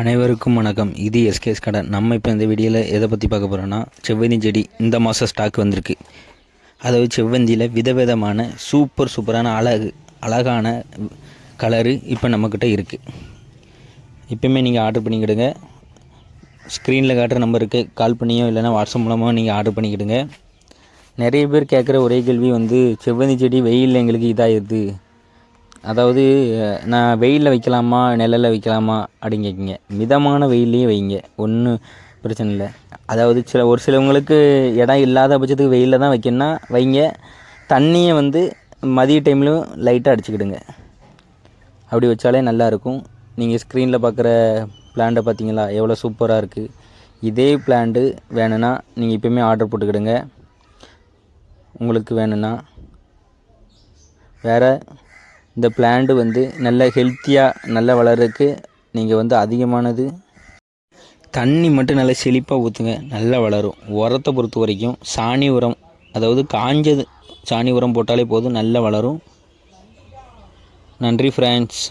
அனைவருக்கும் வணக்கம். இது எஸ்கேஎஸ் கடை நம்ம இப்போ இந்த வீடியோவில் எதை பற்றி பார்க்க போகிறோன்னா செவ்வந்தி செடி இந்த மாதம் ஸ்டாக் வந்திருக்கு. அதாவது செவ்வந்தியில் விதவிதமான சூப்பர் சூப்பரான அழகு அழகான கலரு இப்போ நம்மக்கிட்ட இருக்குது இப்போயுமே நீங்கள் ஆர்டர் பண்ணிக்கிடுங்க. ஸ்க்ரீனில் காட்டுற நம்பருக்கு கால் பண்ணியோ இல்லைனா வாட்ஸ்அப் மூலமாக நீங்கள் ஆர்டர் பண்ணிக்கிடுங்க. நிறைய பேர் கேட்குற ஒரே கேள்வி வந்து செவ்வந்தி செடி வெயிலில் எங்களுக்கு இதாகிடுது அதாவது நான் வெயிலில் வைக்கலாமா நிழல்ல வைக்கலாமா அப்படின்னு கேட்குங்க மிதமான வெயில்லையே வைங்க. ஒன்றும் பிரச்சனை இல்லை. அதாவது சில ஒரு சிலவங்களுக்கு இடம் இல்லாத பட்சத்துக்கு வெயிலில் தான் வைக்கணும்னா வைங்க. தண்ணியை வந்து மதிய டைம்லையும் லைட்டாக அடிச்சுக்கிடுங்க. அப்படி வச்சாலே நல்லாயிருக்கும் நீங்கள் ஸ்க்ரீனில் பார்க்குற பிளான்ட்டை பார்த்தீங்களா எவ்வளோ சூப்பராக இருக்குது இதே பிளான்ட்டு வேணும்னா நீங்கள் இப்போயுமே ஆர்டர் போட்டுக்கிடுங்க. உங்களுக்கு வேணும்னா வேறு இந்த பிளான்ட் வந்து நல்ல ஹெல்த்தியாக நல்லா வளர்கிறதுக்கு நீங்கள் வந்து அதிகமானது. தண்ணி மட்டும் நல்லா செழிப்பாக ஊற்றுங்க நல்லா வளரும். உரத்தை பொறுத்த வரைக்கும் சாணி உரம் அதாவது காஞ்சது சாணி உரம் போட்டாலே போதும் நல்லா வளரும். நன்றி ஃப்ரெண்ட்ஸ்